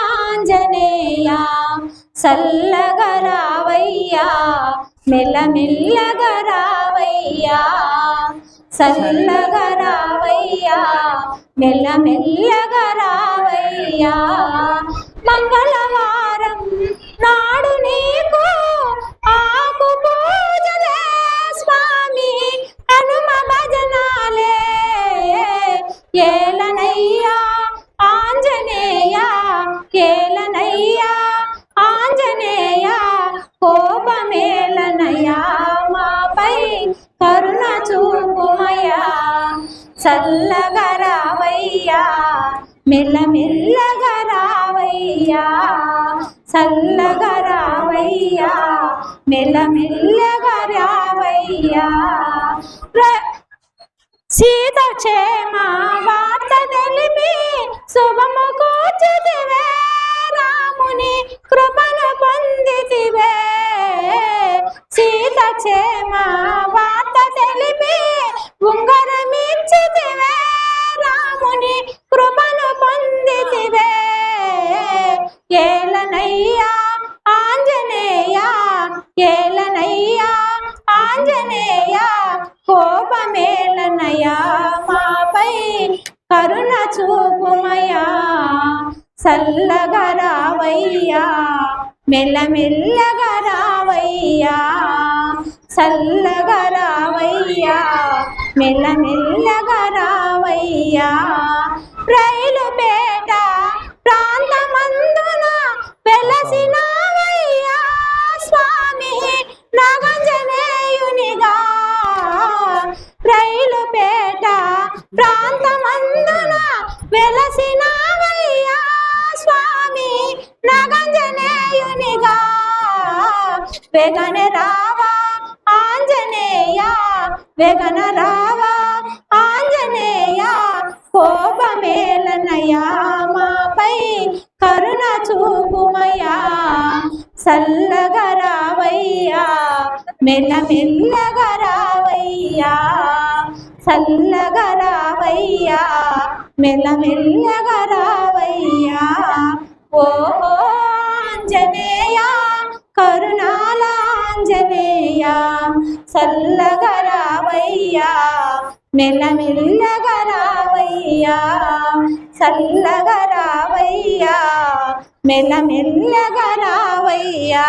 కరుణాలాంజనేయ సల్లగరావయ్యా మెల్లమెల్లగరావయ్యా సల్లగరావయ్యా మెల్లమెల్లగరావయ్యా. మంగళవారం నాడు నీకు ఆకు పూజలే స్వామి హనుమ భజనాలే. ఏలా చల్లగా రావయ్యా. చల్లగరావయ్యా మెల్లమెల్లగరావయ్యా చల్లగరావయ్యా మెల్లమెల్లగరావయ్యా ప్ర- సీతక్షేమ వార్త తెలిపి శుభము ఏలనయ్యా ఆంజనేయ కోపమేలనయ్యా మాపై కరుణ చూపుమయా చల్లగా రావయ్యా మెల్లమెల్లగా రావయ్యా. చల్లగా రావయ్యా మెల్లమెల్లగా రావయ్యా. పేట వెగన రావా ఆంజనేయ వెగన రావా ఆంజనేయ కోపమేలనయా మాపై కరుణ చూపుమయా చల్లగా రావయ్యా మెల్లమెల్లగా రావయ్యా సల్లగరావయ్యా మెల్లమెల్లగరావయ్యా సల్లగరావయ్యా మెల్లమెల్లగరావయ్యా ఓ చల్లగా రావయ్యా. మెల్లమెల్లగా రావయ్యా. సల్లగరావయ్యా మెల్లమెల్లగరావయ్యా సల్లగరావయ్యా మెల్లమెల్లగరావయ్యా